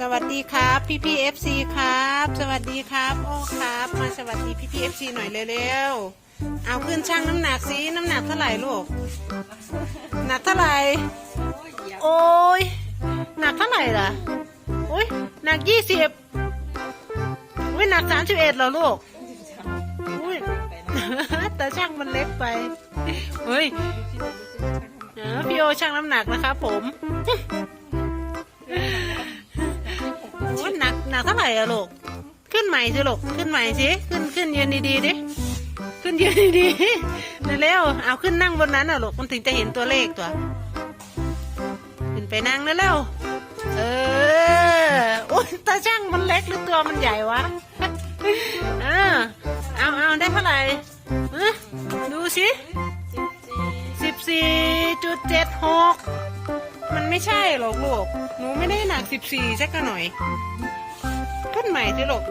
สวัสดีครับพี่พี่เอฟซีครับ สวัสดีครับโอ้ครับ มาสวัสดีพี่พี่เอฟซีหน่อยเร็วๆเอาขึ้นช่างน้ำหนักสิน้ำหนักเท่าไหร่ลูกหนักเท่าไหร่โอ้ยหนักเท่าไหร่ล่ะโอ้ยหนักยี่สิบอุ้ยหนักสามสิบเอ็ดเหรอลูกอุ้ยแต่ช่างมันเล็กไปเฮ้ยพี่โอช่างน้ำหนักนะครับผม อ้หนักหนักเท่าไหร่อะลูก ขึ้นใหม่สิลูก ขึ้นใหม่สิ ขึ้นขึ้นยืนดีๆดิ ขึ้นยืนดีๆเร็วๆเอาขึ้นนั่งบนนั้นอะลูก มันถึงจะเห็นตัวเลขตัว ขึ้นไปนั่งเร็วๆเออโอ้ยตาช่างมันเล็กหรือตัวมันใหญ่วะเออเอาเอาได้เท่าไหร่เอ้อดูสิ สิบสี่จุดเจ็ดหกมันไม่ใช่หรอกลูก หนูไม่ได้หนักสิบสี่สักหน่อยขึ้นใหม่สิลูก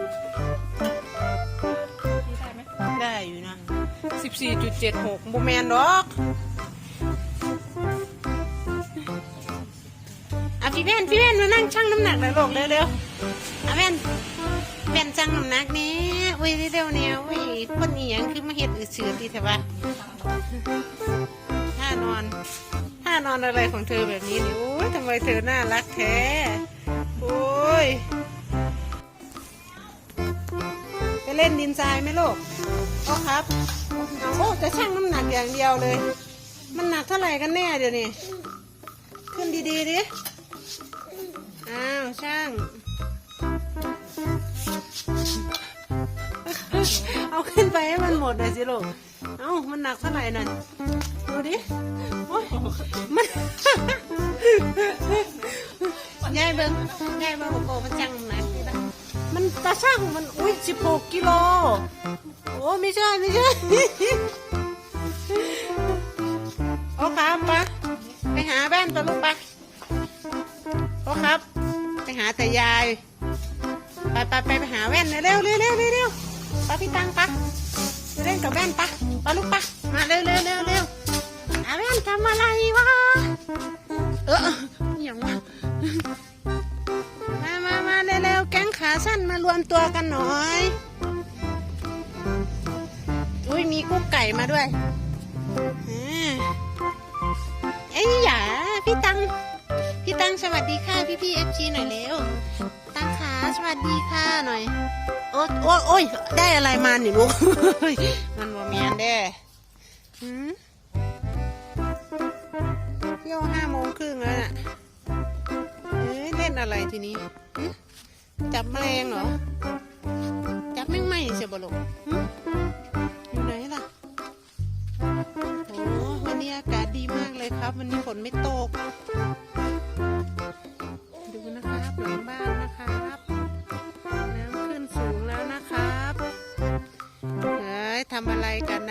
ได้อยู่นะสิบสี่จุดเจ็ดหกโมแมนดอกอะพี่แว่นพี่แว่นมานั่งชั่งน้ำหนักหน่อยลูกเร็วๆอะแว่นแว่นชั่งน้ำหนักนี้อุ้ยเร็วๆเนี่ยอุ้ยคนเอียงคือมาเห็ดอืดเสือตีเถอะวะานอนท่านอนอะไรของเธอแบบนี้นี่โอ้ยทำไมเธอน่ารักแท้โอ้ยไปเล่นดินทรายไหมลูกโอ้ครับโอ้จะชั่งน้ำหนักอย่างเดียวเลย มันหนักเท่าไหร่กันแน่เดี๋ยวนี้ขึ้นดีๆดิอ้าวช่างเอาขึ้นไปให้มันหมดเลยสิลูก เอ้ามันหนักเท่าไหร่นั่น ดูดิโอ้ยมันยายเบิ้งยายเบิ้งโกมันจังนะมันตาช่างมันอุ้ยสิบหกกิโลโอ้ไม่ใช่ไม่ใช่โอ้ครับปะไปหาบ้านปะลูกปะโอ้ครับ ไปหาแต่ยายไปไปไปไปหาแว่นเร็วเร็วเร็วเร็วเร็วไปพี่ตังปะไปเล่นกับแว่นปะปะลูกปะมาเร็วเร็วเร็วเร็ว แว่นทำอะไรวะ เอออหย่างวะมามามาเร็วเร็วแก๊งขาสั้นมารวมตัวกันหน่อย อุ้ยมีกุ๊กไก่มาด้วยอ่าเอ้ยหยาพี่ตัง พี่ตังสวัสดีค่ะพี่พี่เอฟซีหน่อยเร็ว ตังขาสวัสดีค่ะหน่อย โอ้โอ้โอ้ยได้อะไรมาหนิลูกมันบ่แมนเด้หืม เที่ยวห้าโมงครึ่งแล้วน่ะเอ้ยเล่นอะไรทีนี้ จับแมลงเหรอ จับแมงไหมเสียบลกอยู่ไหนล่ะ โอ้วันนี้อากาศดีมากเลยครับ วันนี้ฝนไม่ตก ดูนะครับหลังบ้านนะครับน้ำขึ้นสูงแล้วนะครับ เฮ้ยทำอะไรกัน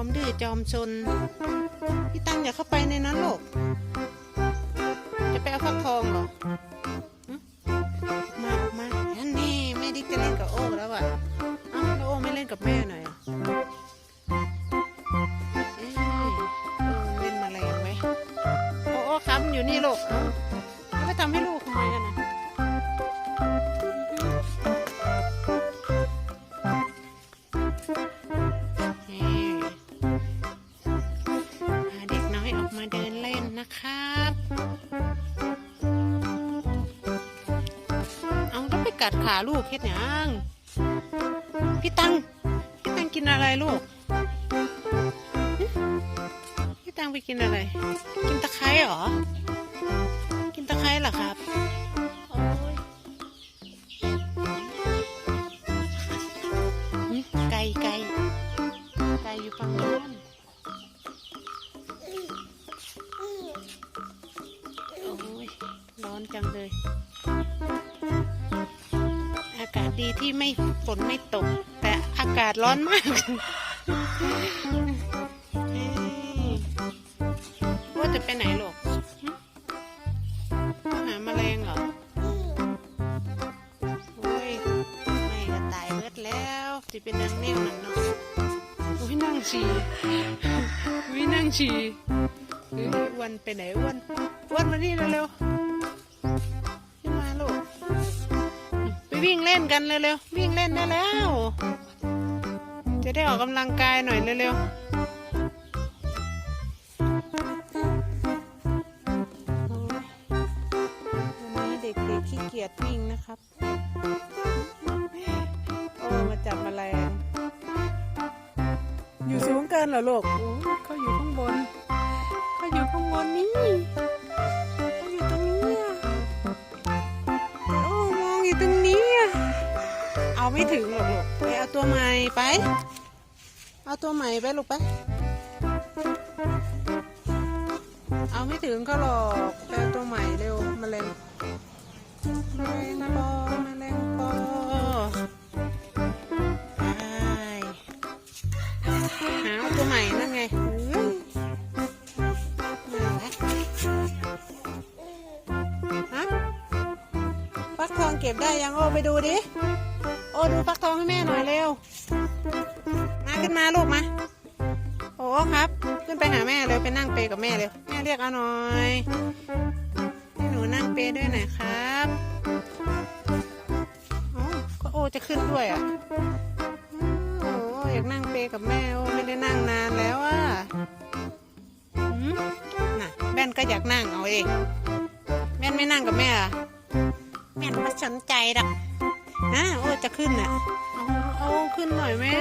อมดื้อจอมชน พี่ตั้งอย่าเข้าไปในนั้นหรอกจะไปเอาฟักทองเหรอ กัดขาลูกเฮ็ดหยังพี่ตังพี่ตังกินอะไรลูกพี่ตังไปกินอะไร กินตะไคร้เหรอ กินตะไคร้เหรอครับ ที่ไม่ฝนไม่ตก แต่อากาศร้อนมากเอ้ยว่าจะไปไหนลูกหึมาหาแมลงเหรอโอ้ยไม่ก็ตายเบิดแล้วสิเป็นนางแนวนั่นเนาะอุ้ยนั่งฉี่อุ้ยนั่งฉี่เอ้ยอ้วันไปไหนอ้วันอ้วันมานี่เร็วๆขึ้นมาลูกไป วิ่งเล่นกันเร็วๆวิ่งเล่นได้แล้ว จะได้ออกกำลังกายหน่อยเร็วๆวันนี้เด็กๆขี้เกียจวิ่งนะครับ โอ้มาจับแมลงอยู่สูงเกินเหรอลูกโอ้เขาอยู่ข้างบนเขาอยู่ข้างบนนี่ ไม่ถึงหรอกลูกไปเอาตัวใหม่ไป เอาตัวใหม่ไปลูกไป เอาไม่ถึงเขาหรอกไปเอาตัวใหม่เร็วแมลงแมลงปอแมลงปอไปหาตัวใหม่นั่นไงฮะฟักทองเก็บได้ยังโอ้ไปดูดิ อ้ดูฟักทองให้แม่หน่อยเร็ว มาขึ้นมาลูกมา โอ้ครับ ขึ้นไปหาแม่เร็วไปนั่งเปกับแม่เร็ว แม่เรียกเอาหน่อยให้หนูนั่งเปด้วยหน่อยครับโอ้ก็โอจะขึ้นด้วยอะโอ้อยากนั่งเปกับแม่โอ้ไม่ได้นั่งนานแล้วอะหืมน่ะแม่นก็อยากนั่งเอาเองแม่นไม่นั่งกับแม่อะแม่นไม่สนใจดอกนะโอ้จะ ขึ้นอะเอาเอาขึ้นหน่อยแม่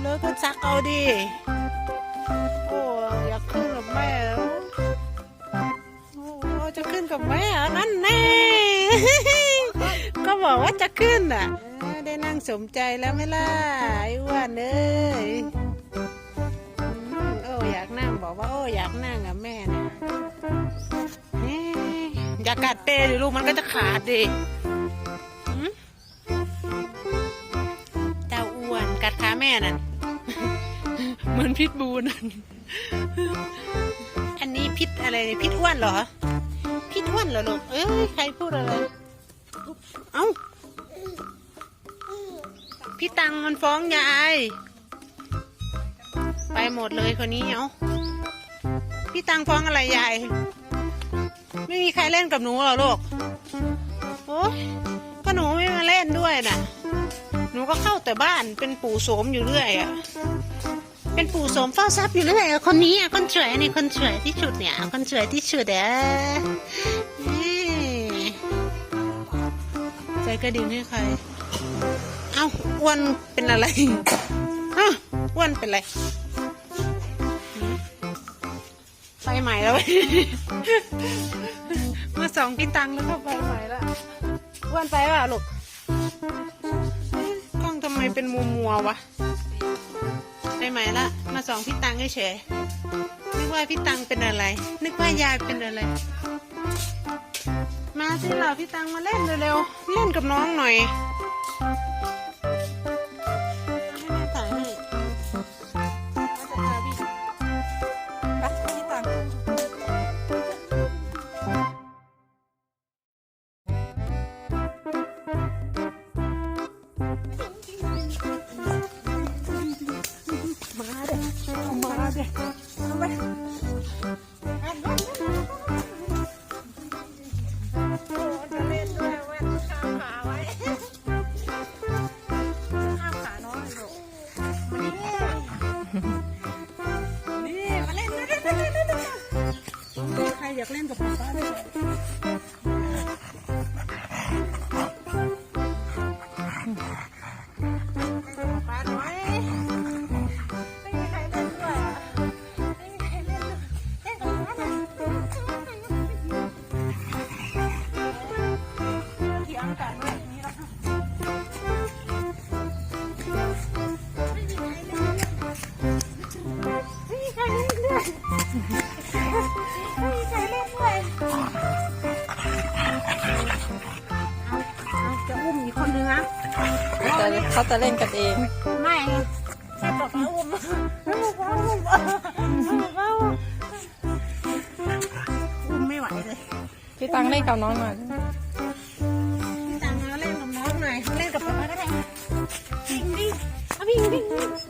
เลิกก็ซักเอาดิโอ้อยากขึ้นกับแม่แล้วโอ้จะขึ้นกับแม่นั่นแน่ก็บอกว่าจะขึ้นอะได้นั่งสมใจแล้วไม่ล่ะไอ้อ้วนเอ้ยโอ้อยากนั่งบอกว่าโอ้อยากนั่งกับแม่นะเอ๊ะอย่ากัดเปดิลูกมันก็จะขาดดิ กัดขาแม่นั่นเหมือนพิษบูนั่นอันนี้พิษอะไรพิษอ้วนเหรอพิษอ้วนเหรอลูกเอ้ยใครพูดอะไรเอ้าพี่ตังมันฟ้องยายไปหมดเลยคนนี้เอ้าพี่ตังฟ้องอะไรยายไม่มีใครเล่นกับหนูเหรอลูกโอ้ก็หนูไม่มาเล่นด้วยน่ะ นูก็เข้าแต่บ้านเป็นปู่โสมอยู่เรื่อยอะเป็นปู่โสมเฝ้าทรัพย์อยู่เรื่อยคนนี้อะคนสวยนี่คนสวยที่สุดเนี่ยคนสวยที่สุดเด้อนี่ใจกระดิ่งให้ใคร เอ้าอ้วนเป็นอะไรฮะอ้วนเป็นอะไรไฟใหม่แล้วเว้ยมาสองพี่ตังแล้วก็ไฟใหม่แล้วอ้วนไปเปล่าลูก ไมเป็นมัวมัววะได้ไหมละมาสองพี่ตังเฉยนึกว่าพี่ตังเป็นอะไร นึกว่ายายเป็นอะไร มาสิเราพี่ตังมาเล่นเร็วๆเล่นกับน้องหน่อย อยากเล่นกับป้าด้วยป้าน้อยไม่มีใครเล่นด้วยอะไม่มีใครเล่นด้วยเล่นกับป๊าหน่อยที่อากาศแบบนี้วค่ เขาจะเล่นกันเอง ไม่แค่บอกว่าอุ้มบอกว่าอุ้มบอกว่าอุ้มไม่ไหวเลยพี่ตังเล่นกับน้องหน่อยพี่ตังเล่นกับน้องหน่อยเล่นกับป๊าก็ได้วิ่งวิ่งวิ่ง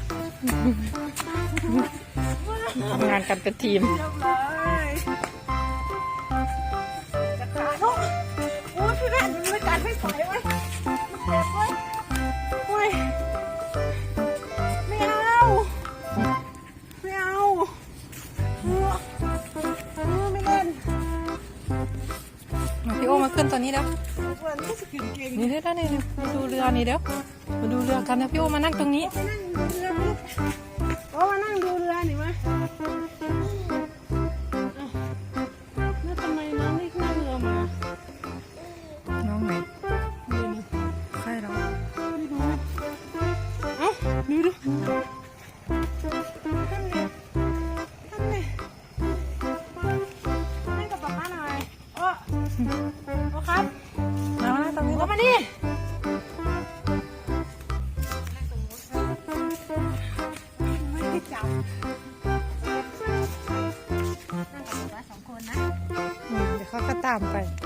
เออเออไม่เล่นมาพี่โอมาขึ้นตัวนี้แล้วเหมือนี่เก่งนี่เด้อนี่เด้อมาดูเรือนี่เด้อมาดูเรือกันนะพี่โอมานั่งตรงนี้ไปนั่งดูเรือไปลูกโอ้มานั่งดูเรือหนิมาามไป